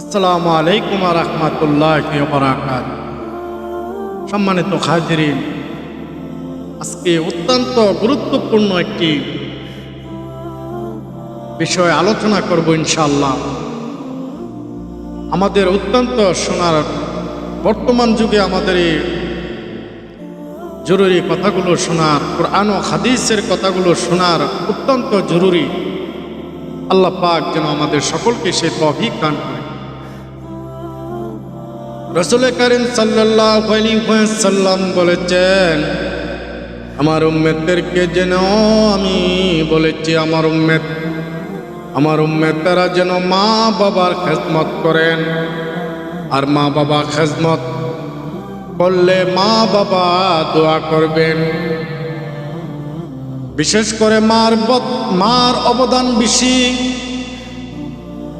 আসসালামু আলাইকুম রহমতুল্লাহ সম্মানিত হাজিরিন, আজকে অত্যন্ত গুরুত্বপূর্ণ একটি বিষয়ে আলোচনা করব ইনশাল্লাহ আমাদের অত্যন্ত শোনার বর্তমান যুগে আমাদের এই জরুরি কথাগুলো শোনার, কোরআন ও হাদিসের কথাগুলো শোনার অত্যন্ত জরুরি। আল্লাহ পাক যেন আমাদের সকলকে সে তভিক দান করে রসুল করিম সাল্লাম বলেছেন, আমার উম্মেদদেরকে যেন আমি বলেছি, আমার উম্মেদ আমার উম্মেদরা যেন মা বাবার খেজমত করেন। আর মা বাবা খেজমত করলে মা বাবা দোয়া করবেন। বিশেষ করে মার মার অবদান বেশি।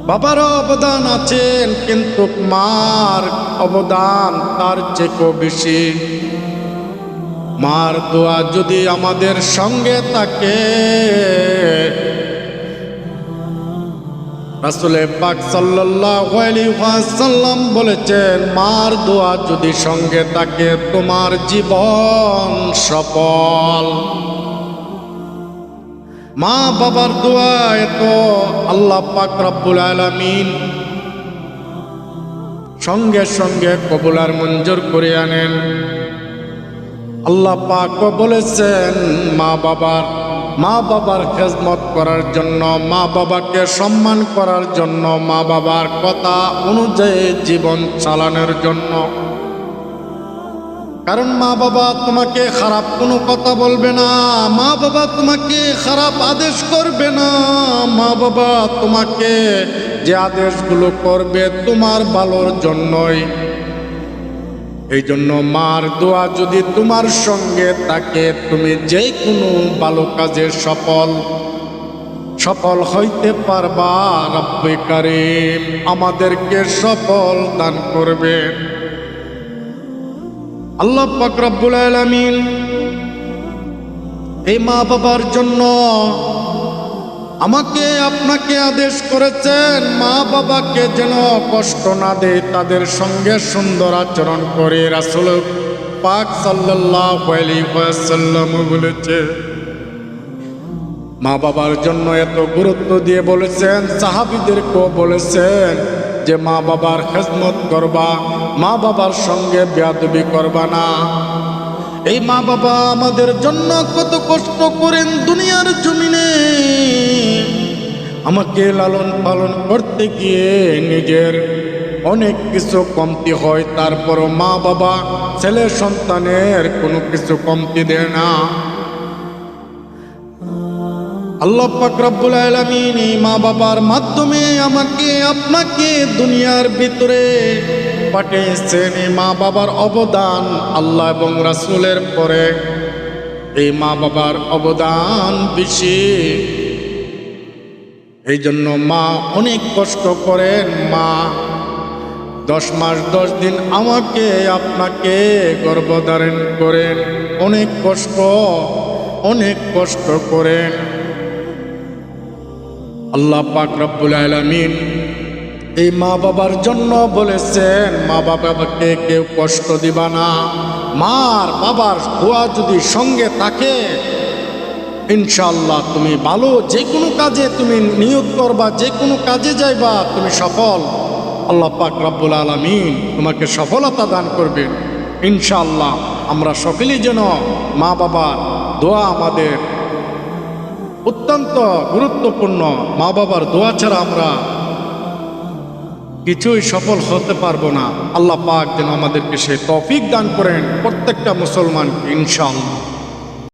বাবারও অবদান আছেন কিন্তু মার অবদান তার চেয়েও বেশি। মার দোয়া যদি আমাদের সঙ্গে থাকে রাসুলে পাক ওয়াসাল্লাম বলেছেন, মার দোয়া যদি সঙ্গে থাকে, তোমার জীবন সফল। মা বাবার দোয়া এত, আল্লাহ পাক রব্বুল আলামিন সঙ্গে সঙ্গে কবুলার মঞ্জুর করে আনেন। আল্লাহ পাক বলেছেন, মা বাবার মা বাবার খেজমত করার জন্য, মা বাবাকে সম্মান করার জন্য, মা বাবার কথা অনুযায়ী জীবন চালানোর জন্য। কারণ মা বাবা তোমাকে খারাপ কোনো কথা বলবে না, মা বাবা তোমাকে খারাপ আদেশ করবে না, মা বাবা তোমাকে যে আদেশগুলো করবে তোমার ভালোর জন্যই। এই জন্য মার দোয়া যদি তোমার সঙ্গে থাকে, তুমি যে কোনো ভালো কাজে সফল সফল হইতে পারবা, রব্বে কারিম, আমাদেরকে সফল দান করবেন। আল্লাহ পাক রব্বুল আলামিন এই মা বাবার জন্য আমাকে, আপনাকে আদেশ করেছেন মা বাবাকে যেন কষ্ট না দেয়, তাদের সঙ্গে সুন্দর আচরণ করে রাসূল পাক ওয়াসাল্লাম বলেছে। মা বাবার জন্য এত গুরুত্ব দিয়ে বলেছেন, সাহাবিদেরকেও বলেছেন যে মা বাবার খেজমত করবা, মা বাবার সঙ্গে বেয়াদবি করবা না। এই মা বাবা আমাদের জন্য কত কষ্ট করেন দুনিয়ার জমিনে। আমাকে লালন পালন করতে গিয়ে নিজের অনেক কিছু কমতি হয়, তারপরও মা বাবা ছেলে সন্তানের কোনো কিছু কমতি দেয় না। আল্লাহ পাক রব্বুল আলামিন এই মা বাবার মাধ্যমে আমাকে, আপনাকে দুনিয়ার ভিতরে পাঠিয়েছেন এই মা বাবার অবদান আল্লাহ এবং রাসূলের পরে। এই মা বাবার অবদান বেশি। এই জন্য মা অনেক কষ্ট করেন, মা। দশ মাস, দশ দিন আমাকে, আপনাকে গর্ভধারণ করেন। অনেক কষ্ট অনেক কষ্ট করেন। আল্লাহ পাক রব্বুল আলামিন এই মা বাবার জন্য বলেছেন, মা বাবাকে কেউ কষ্ট দিবা না। মার বাবার দোয়া যদি সঙ্গে থাকে ইনশাল্লাহ তুমি ভালো, যে কোনো কাজে তুমি নিয়োগ করবা, যে কোনো কাজে যাইবা, তুমি সফল। আল্লাহ পাক রব্বুল আলামিন তোমাকে সফলতা দান করবেন। ইনশাল্লাহ আমরা সকলেই যেন মা বাবার দোয়া আমাদের অত্যন্ত গুরুত্বপূর্ণ মা বাবার দোয়া ছাড়া আমরা কিছুই সফল হতে পারব না। আল্লাহ পাক যেন আমাদেরকে সে তফিক দান করেন প্রত্যেকটা মুসলমান, ইনশাআল্লাহ।